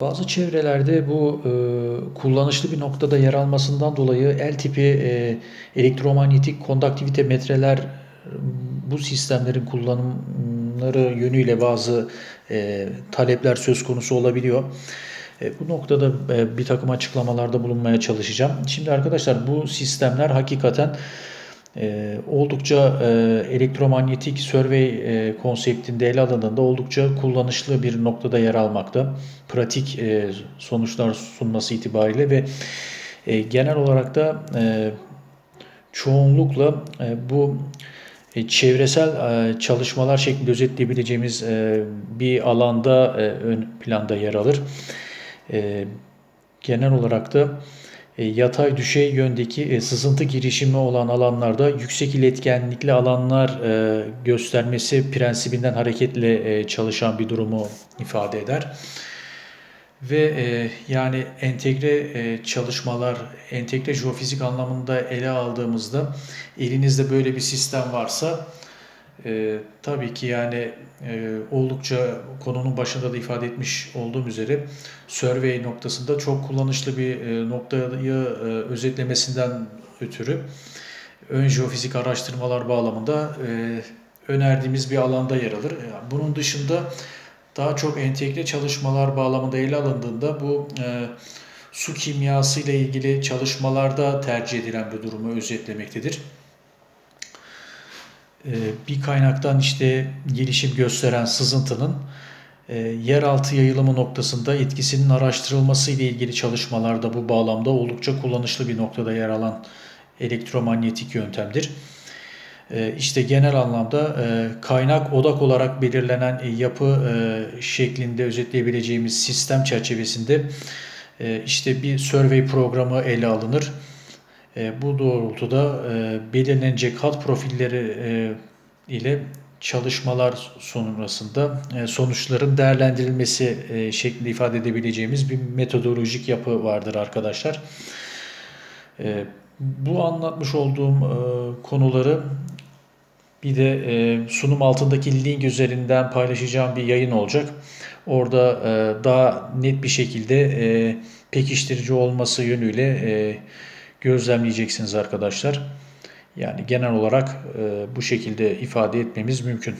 Bazı çevrelerde bu e, kullanışlı bir noktada yer almasından dolayı el tipi e, elektromanyetik konduktivite metreler bu sistemlerin kullanımları yönüyle bazı e, talepler söz konusu olabiliyor. E, bu noktada e, bir takım açıklamalarda bulunmaya çalışacağım. Şimdi arkadaşlar bu sistemler hakikaten e, oldukça e, elektromanyetik survey e, konseptinde ele alındığında oldukça kullanışlı bir noktada yer almakta. Pratik e, sonuçlar sunması itibariyle ve e, genel olarak da e, çoğunlukla e, bu e, çevresel e, çalışmalar şeklinde özetleyebileceğimiz e, bir alanda ön planda yer alır. Genel olarak da yatay düşey yöndeki e, sızıntı girişimi olan alanlarda yüksek iletkenlikli alanlar e, göstermesi prensibinden hareketle çalışan bir durumu ifade eder. Ve yani entegre çalışmalar, entegre jeofizik anlamında ele aldığımızda elinizde böyle bir sistem varsa e, tabii ki yani e, oldukça konunun başında da ifade etmiş olduğum üzere survey noktasında çok kullanışlı bir e, noktayı e, özetlemesinden ötürü ön jeofizik araştırmalar bağlamında e, önerdiğimiz bir alanda yer alır. Yani bunun dışında daha çok entegre çalışmalar bağlamında ele alındığında bu e, su kimyası ile ilgili çalışmalarda tercih edilen bir durumu özetlemektedir. Ee, bir kaynaktan işte gelişim gösteren sızıntının e, yeraltı yayılımı noktasında etkisinin araştırılması ile ilgili çalışmalarda bu bağlamda oldukça kullanışlı bir noktada yer alan elektromanyetik yöntemdir. Ee, işte genel anlamda e, kaynak odak olarak belirlenen yapı e, şeklinde özetleyebileceğimiz sistem çerçevesinde işte bir survey programı ele alınır e, bu doğrultuda e, belirlenecek hat profilleri e, ile çalışmalar sonrasında e, sonuçların değerlendirilmesi e, şeklinde ifade edebileceğimiz bir metodolojik yapı vardır arkadaşlar. E, bu anlatmış olduğum e, konuları bir de e, sunum altındaki link üzerinden paylaşacağım bir yayın olacak. Orada e, daha net bir şekilde e, pekiştirici olması yönüyle e, gözlemleyeceksiniz arkadaşlar. Yani genel olarak e, bu şekilde ifade etmemiz mümkün.